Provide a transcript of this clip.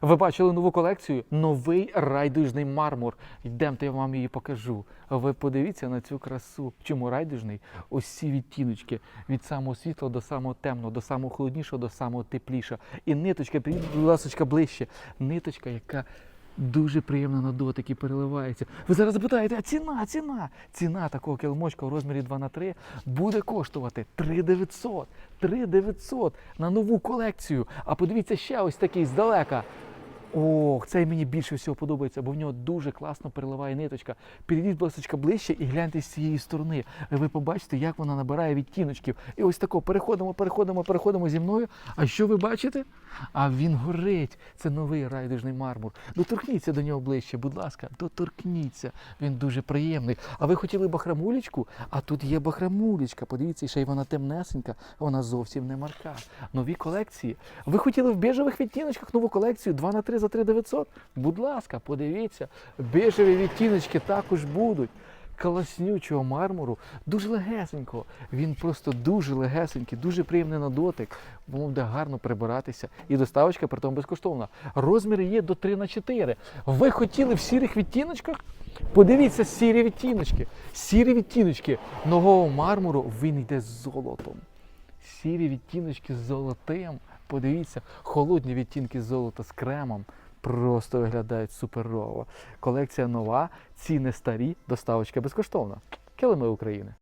Ви бачили нову колекцію? Новий райдужний мармур. Йдемте, я вам її покажу. Ви подивіться на цю красу. Чому райдужний? Усі відтіночки від самого світлого до самого темного, до самого холоднішого, до самого теплішого. І ниточка, будь ласка, ближче. Ниточка, яка дуже приємна на дотик і переливається. Ви зараз запитаєте, а ціна, ціна? Ціна такого килимочка в розмірі 2 на 3 буде коштувати 3900. 3900 на нову колекцію. А подивіться ще ось такий здалека. Ох, цей мені більше всього подобається, бо в нього дуже класно переливає ниточка. Підійдіть, будь ближче і гляньте з цієї сторони. Ви побачите, як вона набирає відтіночків. І ось тако переходимо, переходимо, переходимо зі мною. А що ви бачите? А він горить. Це новий райдужний мармур. Доторкніться до нього ближче, будь ласка, доторкніться. Він дуже приємний. А ви хотіли бахрамулечку? А тут є бахрамулечка. Подивіться, ще й вона темнесенька, вона зовсім не марка. Нові колекції. Ви хотіли в біжевих відтіночках нову колекцію 2 на 3 за 3900? Будь ласка, подивіться, біжеві відтіночки також будуть. Класнючого мармуру, дуже легесенького. Він просто дуже легесенький, дуже приємний на дотик. Воно буде гарно прибиратися. І доставочка при тому безкоштовна. Розміри є до 3 на 4. Ви хотіли в сірих відтіночках? Подивіться, сірі відтіночки. Сірі відтіночки нового мармуру він йде з золотом. Сірі відтіночки з золотим. Подивіться, холодні відтінки золота з кремом. Просто виглядають суперово. Колекція нова, ціни старі, доставочка безкоштовна. Килими України.